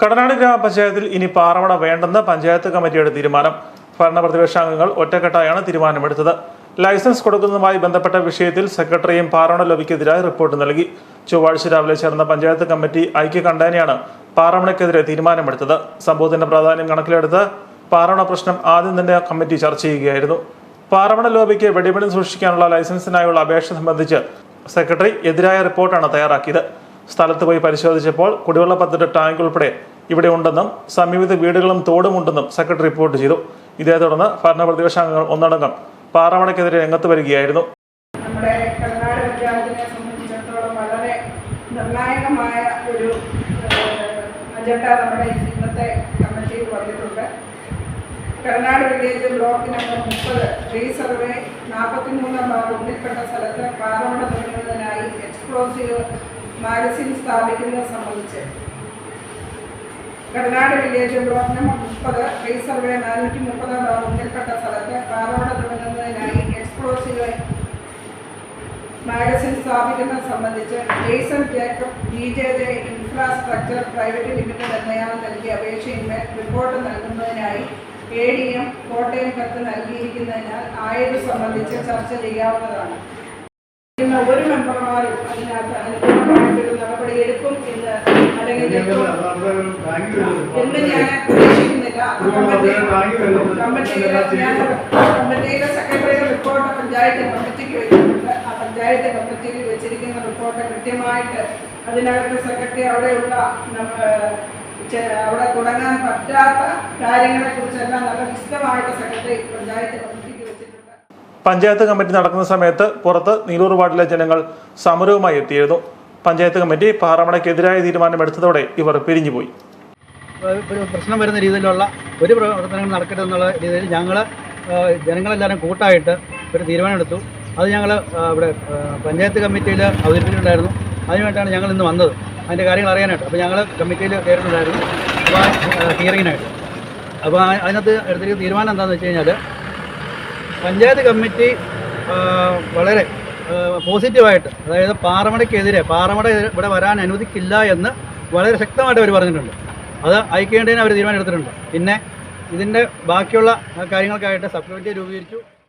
കടനാട് ഗ്രാമപഞ്ചായത്തിൽ ഇനി പാറമട വേണ്ടെന്ന് പഞ്ചായത്ത് കമ്മിറ്റിയുടെ തീരുമാനം. ഭരണ പ്രതിപക്ഷാംഗങ്ങൾ ഒറ്റക്കെട്ടായാണ് തീരുമാനമെടുത്തത്. ലൈസൻസ് കൊടുക്കുന്നതുമായി ബന്ധപ്പെട്ട വിഷയത്തിൽ സെക്രട്ടറിയും പാറമട ലോബിക്കെതിരായി റിപ്പോർട്ട് നൽകി. ചൊവ്വാഴ്ച രാവിലെ ചേർന്ന പഞ്ചായത്ത് കമ്മിറ്റി ഐക്യകണ്ഠേനയാണ് പാറമണയ്ക്കെതിരെ തീരുമാനമെടുത്തത്. സംഭവത്തിന്റെ പ്രാധാന്യം കണക്കിലെടുത്ത് പാറമണ പ്രശ്നം ആദ്യം തന്നെ കമ്മിറ്റി ചർച്ച ചെയ്യുകയായിരുന്നു. പാറമണ ലോബിക്ക് വെടിമണി സൂക്ഷിക്കാനുള്ള ലൈസൻസിനായുള്ള അപേക്ഷ സംബന്ധിച്ച് സെക്രട്ടറി എതിരായ റിപ്പോർട്ടാണ് തയ്യാറാക്കിയത്. സ്ഥലത്ത് പോയി പരിശോധിച്ചപ്പോൾ കുടിവെള്ള പദ്ധതി ടാങ്ക് ഉൾപ്പെടെ ഇവിടെ ഉണ്ടെന്നും സമീപത്തെ വീടുകളും തോടും ഉണ്ടെന്നും സെക്രട്ടറി റിപ്പോർട്ട് ചെയ്തു. ഇതേ തുടർന്ന് ഭരണ പ്രതിപക്ഷാംഗങ്ങൾ ഒന്നടങ്കം പാറമണയ്ക്കെതിരെ രംഗത്ത് വരികയായിരുന്നു. നമ്മുടെ ഒരു അജണ്ട വില്ലേജ് ബ്ലോക്ക് നമ്പർ മുപ്പത് റീ സർവേ നാൽപ്പത്തി മൂന്നാം ഭാഗം ഉള്ളിൽപ്പെട്ട സ്ഥലത്ത് പാറമട തുടങ്ങുന്നതിനായി എക്സ്പ്ലോസീവ് മാഗസിൻ സ്ഥാപിക്കുന്നത് സംബന്ധിച്ച്. കടനാട് വില്ലേജ് പ്രവർത്തനം മുപ്പത് റീ സർവേ നാനൂറ്റി മുപ്പതാം ഭാഗം ഉള്ളിൽപ്പെട്ട സ്ഥലത്ത് പാറോട് തുടങ്ങുന്നതിനായി എക്സ്പ്ലോസീവ് മാഗസിൻ സ്ഥാപിക്കുന്നത് സംബന്ധിച്ച് Jaison Jacob B J J infrastructure private limited എന്നയാൾ നൽകിയ അപേക്ഷയിന്മേൽ റിപ്പോർട്ട് നൽകുന്നതിനായി എ ഡി എം കോട്ടയം കത്ത് നൽകിയിരിക്കുന്നതിനാൽ ആയത് സംബന്ധിച്ച് ചർച്ച ചെയ്യാവുന്നതാണ്. ഒരു മെമ്പർമാരും അതിനകത്ത് അനുകൂലമായിട്ടൊരു നടപടി എടുക്കും എന്ന് അല്ലെങ്കിൽ എടുക്കും എന്ന് ഞാൻ പ്രതീക്ഷിക്കുന്നില്ല അപ്പോൾ കമ്മിറ്റി- കമ്മിറ്റിയിലെ ഞാൻ സെക്രട്ടറിയുടെ റിപ്പോർട്ട് പഞ്ചായത്ത് കമ്മിറ്റിക്ക് വെച്ചിട്ടുണ്ട്. ആ പഞ്ചായത്ത് കമ്മിറ്റിയിൽ വെച്ചിരിക്കുന്ന റിപ്പോർട്ട് കൃത്യമായിട്ട് അതിനകത്ത് സെക്രട്ടറി അവിടെയുള്ള അവിടെ തുടങ്ങാൻ പറ്റാത്ത കാര്യങ്ങളെ കുറിച്ചെല്ലാം നല്ല വിശദമായിട്ട് സെക്രട്ടറി പഞ്ചായത്ത് പഞ്ചായത്ത് കമ്മിറ്റി നടക്കുന്ന സമയത്ത് പുറത്ത് നീലൂർ വാർഡിലെ ജനങ്ങൾ സമരവുമായി എത്തിയിരുന്നു. പഞ്ചായത്ത് കമ്മിറ്റി പാറമണയ്ക്കെതിരായ തീരുമാനമെടുത്തതോടെ ഇവർ പിരിഞ്ഞുപോയി. പ്രശ്നം വരുന്ന രീതിയിലുള്ള ഒരു പ്രവർത്തനങ്ങൾ നടക്കട്ടെ എന്നുള്ള രീതിയിൽ ഞങ്ങൾ ജനങ്ങളെല്ലാവരും കൂട്ടായിട്ട് ഒരു തീരുമാനമെടുത്തു. അത് ഞങ്ങൾ ഇവിടെ പഞ്ചായത്ത് കമ്മിറ്റിയിൽ അവതരിപ്പിച്ചിട്ടുണ്ടായിരുന്നു. അതിനുവേണ്ടിയാണ് ഞങ്ങൾ ഇന്ന് വന്നത്. അതിന്റെ കാര്യങ്ങൾ അറിയാനായിട്ട്. അപ്പോൾ ഞങ്ങൾ കമ്മിറ്റിയിൽ കയറുന്നുണ്ടായിരുന്നു അപ്പോൾ ഹിയറിങ്ങിനായിട്ട് അപ്പോൾ അതിനകത്ത് എടുത്തിരിക്കുന്ന തീരുമാനം എന്താണെന്ന് വെച്ച് കഴിഞ്ഞാൽ പഞ്ചായത്ത് കമ്മിറ്റി വളരെ പോസിറ്റീവായിട്ട് അതായത് പാറമടയ്ക്കെതിരെ പാറമട ഇവിടെ വരാൻ അനുവദിക്കില്ല എന്ന് വളരെ ശക്തമായിട്ട് അവർ പറഞ്ഞിട്ടുണ്ട്. അത് ഐക്യേണ്ടതിന് അവർ തീരുമാനമെടുത്തിട്ടുണ്ട്. പിന്നെ ഇതിന്റെ ബാക്കിയുള്ള കാര്യങ്ങൾക്കായിട്ട് സബ് കമ്മിറ്റി രൂപീകരിച്ചു.